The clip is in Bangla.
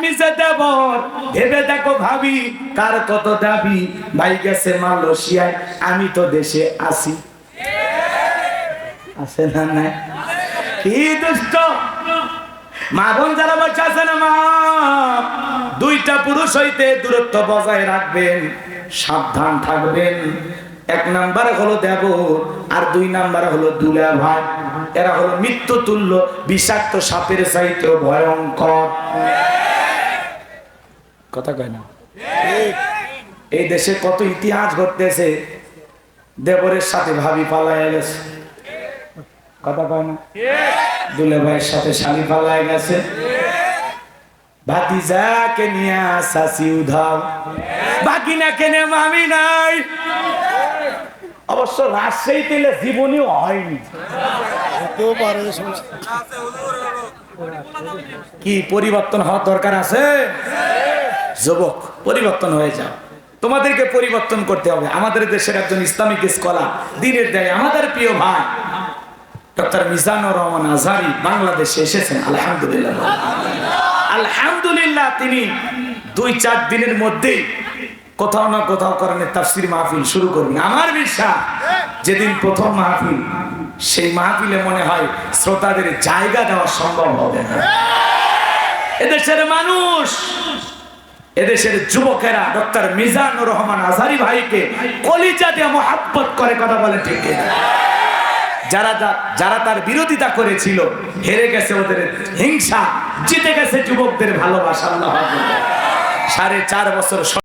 আমি দেব ভেবে দেখো ভাবি, কার কত দাবি? ভাই গেছে মালয়েশিয়ায়, আমি তো দেশে আসি আছে না নাই? কি দুষ্ট? মা বোন যারা বসে আছে না মা? দুইটা পুরুষ হইতে দূরত্ব বজায় রাখবেন, সাবধান থাকবেন। এক নাম্বার হলো দেব আর দুই নাম্বার হলো দুলা ভাই। এরা হলো মৃত্যু তুল্য বিষাক্ত সাপের চাইতেও ভয়ঙ্কর। কথা কয় না? এই দেশে কত ইতিহাস ঘটতেছে দেবরের সাথে ভাবি পালায় গেছে। কথা কয় না? দুলে ভাইয়ের সাথে শালি পালায় গেছে। ভাতিজাকে নিয়ে শাসি উধাও বাকি না কেনে মামি নাই। অবশ্য রাজশাহী তেলে জীবনীও হয়নি। কি পরিবর্তন হওয়ার দরকার আছে? যুবক, পরিবর্তন হয়ে যাও। তোমাদেরকে পরিবর্তন করতে হবে। আমাদের দেশের একজন ইসলামিক স্কলার, দিনের দেয় আমাদের প্রিয় ভাই, ডক্টর মিজানুর রহমান আজহারি বাংলাদেশে এসেছেন, আলহামদুলিল্লাহ। আলহামদুলিল্লাহ তিনি দুই চার দিনের মধ্যেই কোথাও না কোথাও কারণে তাফসির মাহফিল শুরু করবেন। আমার বিশ্বাস, যেদিন প্রথম মাহফিল, সেই মাহফিলে মনে হয় শ্রোতাদের জায়গা দেওয়া সম্ভব হবে না। এদেশের মানুষ এদেশের যুবকেরা ডক্টর মিজানুর রহমান আজহারি ভাইকে কলিজা দিয়ে মহাব্বত করে কথা বলে ঠিক যারা যারা তার বিরোধিতা করেছিল, হেরে গেছে ওদের হিংসা, জিতে গেছে যুবকদের ভালোবাসা। সাড়ে চার বছর